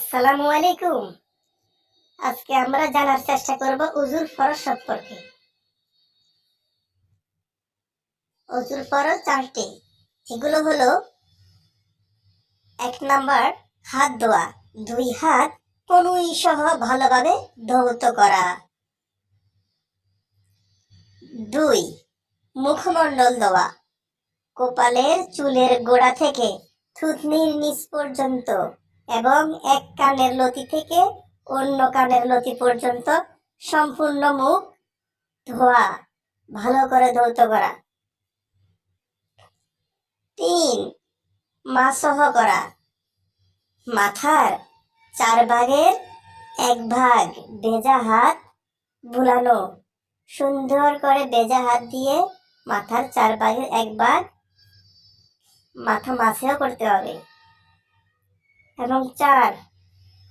আসসালামু আলাইকুম। আজকে আমরা জানার চেষ্টা করব উজুর ফরজ সম্পর্কে। উজুর ফরজ চারটি, এগুলো হলো এক নাম্বার, হাত ধোয়া। দুই হাত কনুই সহ ভালোভাবে ধৌত করা। দুই, মুখমণ্ডল ধোয়া। কপালের চুলের গোড়া থেকে থুতনির নিচ পর্যন্ত এবং এক কানের লতি থেকে অন্য কানের লতি পর্যন্ত সম্পূর্ণ মুখ ধোয়া, ভালো করে ধৌত করা। তিন, মাসহ করা। মাথার চার ভাগের এক ভাগ ভেজা হাত বুলানো, সুন্দর করে ভেজা হাত দিয়ে মাথার চার ভাগের এক ভাগ মাথা মাছেও করতে হবে। এবং চার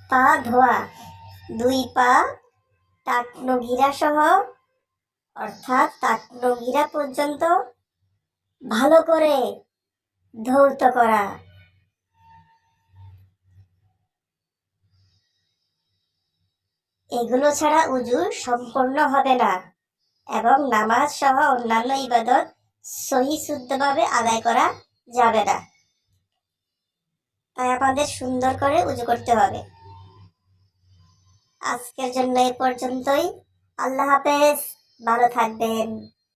পা ধোয়া। দুই পা টাকনগিরা সহ অর্থাৎ টাকনগিরা পর্যন্ত ভালো করে ধৌত করা। এগুলো ছাড়া উজু সম্পূর্ণ হবে না এবং নামাজ সহ অন্যান্য ইবাদত সহি শুদ্ধভাবে আদায় করা যাবে না। আমাদের সুন্দর করে উজু করতে হবে। আজকের জন্য এই পর্যন্তই। আল্লাহ হাফেজ। ভালো থাকবেন।